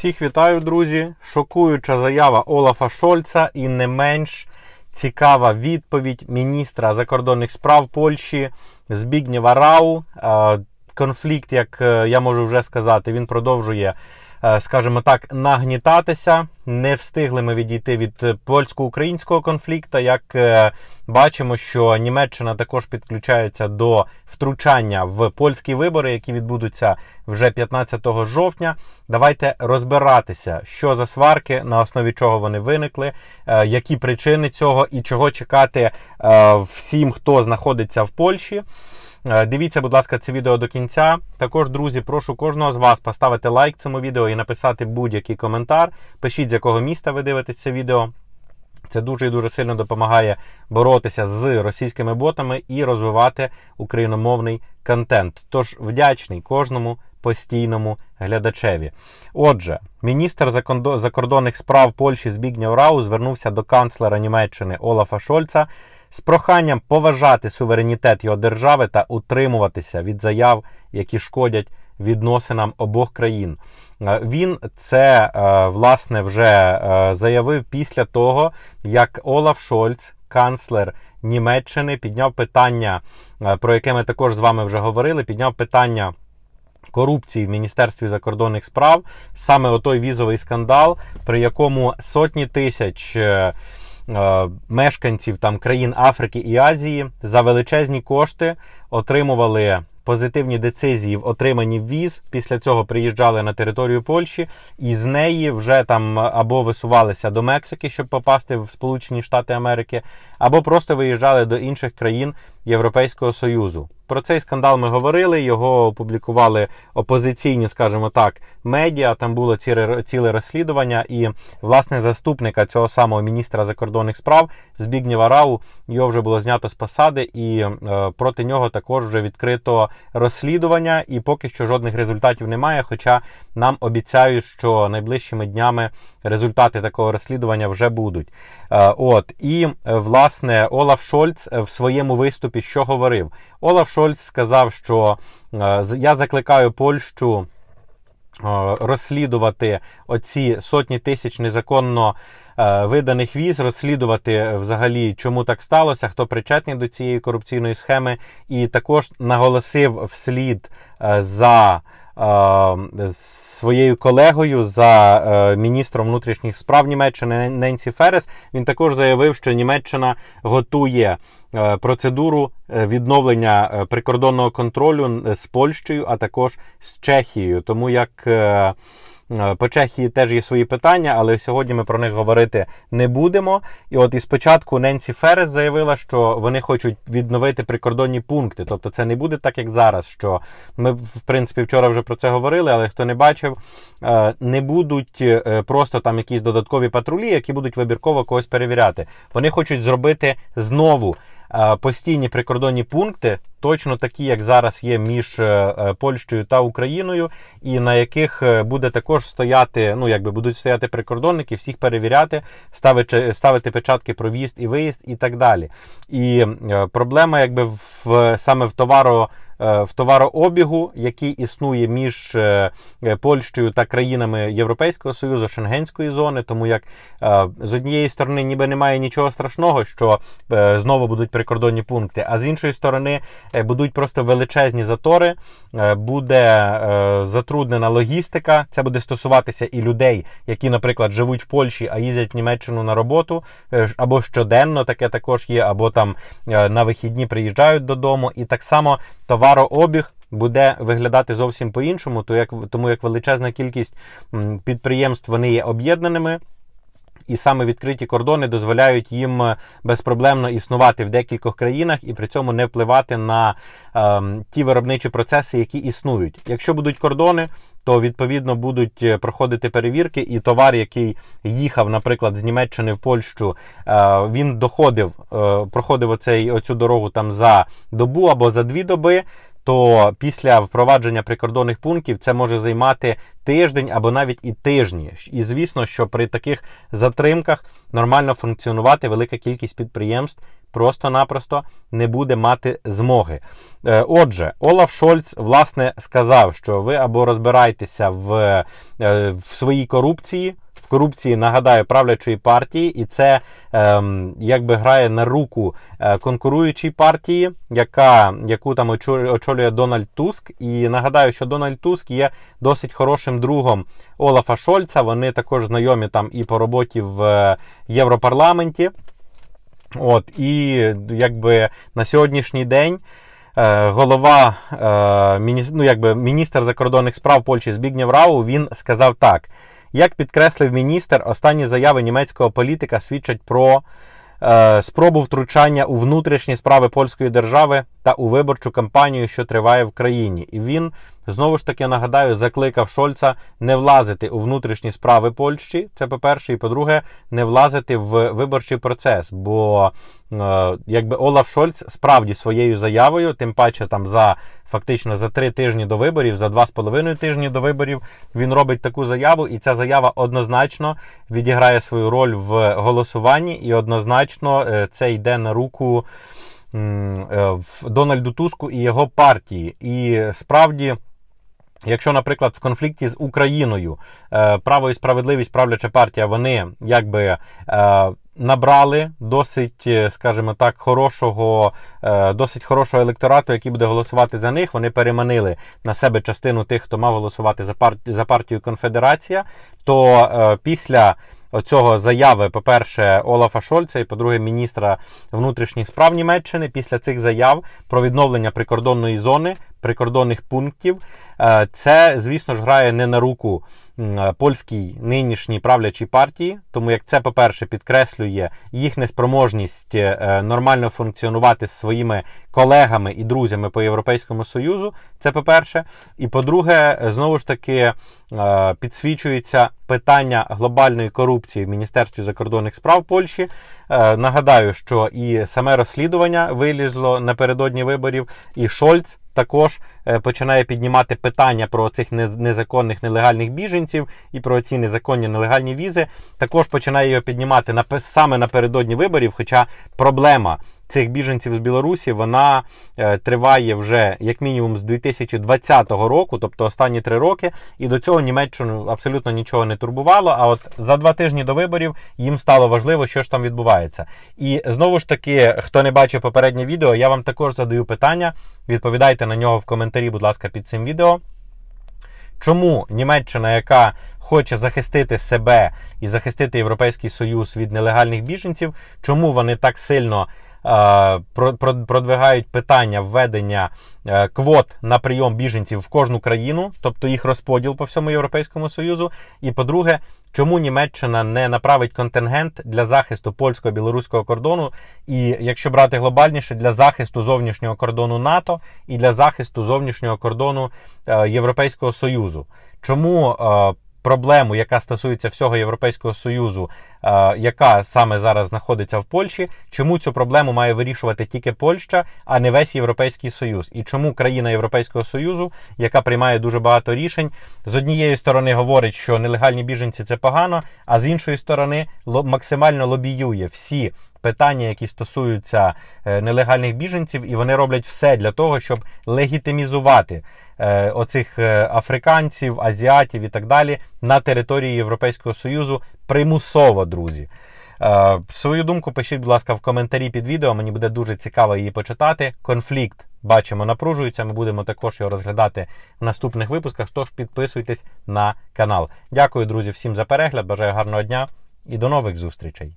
Всіх вітаю, друзі! Шокуюча заява Олафа Шольца і не менш цікава відповідь міністра закордонних справ Польщі Збігнєва Рау. Е, Конфлікт, як е, я можу вже сказати, він продовжує, скажімо так, нагнітатися. Не встигли ми відійти від е, польсько-українського конфлікту. Як е, бачимо, що Німеччина також підключається до втручання в польські вибори, які відбудуться вже 15 жовтня. Давайте розбиратися, що за сварки, на основі чого вони виникли, е, які причини цього і чого чекати е, всім, хто знаходиться в Польщі. Е, Дивіться, будь ласка, це відео до кінця. Також, друзі, прошу кожного з вас поставити лайк цьому відео і написати будь-який коментар. Пишіть, з якого міста ви дивитесь це відео. Це дуже і дуже сильно допомагає боротися з російськими ботами і розвивати україномовний контент. Тож вдячний кожному постійному глядачеві. Отже, міністр закордонних справ Польщі Збігнєв Рау звернувся до канцлера Німеччини Олафа Шольца з проханням поважати суверенітет його держави та утримуватися від заяв, які шкодять відносинам обох країн. Е, Він це е, власне вже е, заявив після того, як Олаф Шольц, канцлер Німеччини, підняв питання, про яке ми також з вами вже говорили. Підняв питання. Корупції в Міністерстві закордонних справ саме отой візовий скандал, при якому сотні тисяч мешканців там країн Африки і Азії за величезні кошти отримували позитивні децизії в отриманні віз. Після цього приїжджали на територію Польщі, і з неї вже там або висувалися до Мексики, щоб попасти в Сполучені Штати Америки, або просто виїжджали до інших країн Європейського Союзу. Про цей скандал ми говорили. Його опублікували опозиційні, скажімо так, медіа. Там було ціле, ціле розслідування, і власне заступника цього самого міністра закордонних справ Збігнєва Рау його вже було знято з посади, і е, проти нього також вже відкрито розслідування. І поки що жодних результатів немає. Хоча нам обіцяють, що найближчими днями результати такого розслідування вже будуть. Е, От і е, власне Олаф Шольц е, в своєму виступі що говорив? Олаф Шольц сказав, що я закликаю Польщу розслідувати оці сотні тисяч незаконно виданих віз, розслідувати взагалі, чому так сталося, хто причетний до цієї корупційної схеми, і також наголосив вслід за. Своєю колегою за е, міністром внутрішніх справ Німеччини Ненсі Ферес він також заявив, що Німеччина готує е, процедуру е, відновлення прикордонного контролю з Польщею, а також з Чехією. Тому як по Чехії теж є свої питання, але сьогодні ми про них говорити не будемо. І от і спочатку Ненсі Ферес заявила, що вони хочуть відновити прикордонні пункти. Тобто це не буде так, як зараз. Що ми, в принципі, вчора вже про це говорили, але хто не бачив, е, не будуть е, просто там якісь додаткові патрулі, які будуть вибірково когось перевіряти. Вони хочуть зробити знову е, постійні прикордонні пункти, точно такі, як зараз є між е, е, Польщею та Україною, і на яких е, буде також стояти, ну якби будуть стояти прикордонники, всіх перевіряти, ставити, ставити печатки про в'їзд і виїзд і так далі. І проблема, якби в саме в товаро. Е, В товарообігу, який існує між е, е, Польщею та країнами Європейського Союзу, Шенгенської зони, тому як з однієї сторони ніби немає нічого страшного, що знову будуть прикордонні пункти, а з іншої сторони будуть просто величезні затори, буде затруднена логістика. Це буде стосуватися і людей, які, наприклад, живуть в Польщі, а їздять в Німеччину на роботу, або щоденно таке також є, або там на вихідні приїжджають додому, і так само товарообіг. Буде виглядати зовсім по-іншому, то як тому як величезна кількість підприємств вони є об'єднаними, і саме відкриті кордони дозволяють їм е, безпроблемно існувати в декількох країнах і при цьому не впливати на е, ті виробничі процеси, які існують. Якщо будуть кордони, то відповідно будуть е, проходити перевірки, і товар, який їхав, наприклад, з Німеччини в Польщу, е, він доходив, е, проходив оцей, оцю дорогу там за добу або за дві доби. То після впровадження прикордонних пунктів це може займати тиждень або навіть і тижні. І звісно, що при таких затримках нормально функціонувати велика кількість підприємств просто-напросто не буде мати змоги. Е, Отже, Олаф Шольц власне сказав, що ви або розбираєтеся в, е, в своїй корупції. В корупції нагадаю правлячої партії, і це ем, якби грає на руку е, конкуруючій партії, яка, яку там очолює, Дональд Туск. І нагадаю, що Дональд Туск є досить хорошим другом Олафа Шольца. Вони також знайомі там і по роботі в Європарламенті. От, і якби на сьогоднішній день. е, Голова е, ну, якби міністр закордонних справ Польщі Збігнєв Рау він сказав так: як підкреслив міністр, останні заяви німецького політика свідчать про спробу втручання у внутрішні справи польської держави та у виборчу кампанію, що триває в країні. І він знову ж таки нагадаю, закликав Шольца не влазити у внутрішні справи Польщі. Це по-перше, і по-друге, не влазити в виборчий процес. Бо е, якби Олаф Шольц справді своєю заявою, тим паче там за фактично за три тижні до виборів, за два з половиною тижні до виборів, він робить таку заяву, і ця заява однозначно відіграє свою роль в голосуванні, і однозначно е, це йде на руку е, Дональду Туску і його партії. І справді. Якщо, наприклад, в конфлікті з Україною е, право і справедливість правляча партія, вони якби набрали досить, е, скажімо так, хорошого, е, досить хорошого електорату, який буде голосувати за них. Вони переманили на себе частину тих, хто мав голосувати за партію за партію Конфедерація. То е, після оцього заяви, по-перше, Олафа Шольца і, по-друге, міністра внутрішніх справ Німеччини, після цих заяв про відновлення прикордонної зони, прикордонних пунктів, е, це, звісно ж, грає не на руку польській нинішній правлячій партії, тому як це, по-перше, підкреслює їх неспроможність е, нормально функціонувати з своїми колегами і друзями по Європейському Союзу. Це по-перше. І по-друге, знову ж таки е, підсвічується питання глобальної корупції в Міністерстві закордонних справ Польщі. Е, Нагадаю, що і саме розслідування вилізло напередодні виборів, і Шольц також е, починає піднімати питання про цих незаконних нелегальних біженців і про ці незаконні нелегальні візи. Також починає його піднімати саме напередодні виборів. Хоча проблема цих біженців з Білорусі вона е, триває вже як мінімум з 2020 року, тобто останні три роки, і до цього Німеччину абсолютно нічого не турбувало. А от за два тижні до виборів їм стало важливо, що ж там відбувається. І знову ж таки, хто не бачив попереднє відео, я вам також задаю питання. Відповідайте на нього в коментарі, будь ласка, під цим відео. Чому Німеччина, яка хоче захистити себе і захистити Європейський Союз від нелегальних біженців, чому вони так сильно продвигають питання введення е, квот на прийом біженців в кожну країну, тобто їх розподіл по всьому Європейському Союзу? І по-друге, чому Німеччина не направить контингент для захисту польсько-білоруського кордону, і якщо брати глобальніше, для захисту зовнішнього кордону НАТО і для захисту зовнішнього кордону е, Європейського Союзу? Чому е, проблему, яка стосується всього Європейського Союзу, е, яка саме зараз знаходиться в Польщі, чому цю проблему має вирішувати тільки Польща, а не весь Європейський Союз? І чому країна Європейського Союзу, яка приймає дуже багато рішень, з однієї сторони говорить, що нелегальні біженці це погано, а з іншої сторони максимально лобіює всі. Питання, які стосуються е, нелегальних біженців, і вони роблять все для того, щоб легітимізувати е, оцих е, африканців, азіатів і так далі на території Європейського Союзу примусово, друзі. Свою думку пишіть, будь ласка, в коментарі під відео. Мені буде дуже цікаво її почитати. Конфлікт бачимо, напружується. Ми будемо також його розглядати в наступних випусках. Тож підписуйтесь на канал. Дякую, друзі, всім за перегляд. Бажаю гарного дня і до нових зустрічей.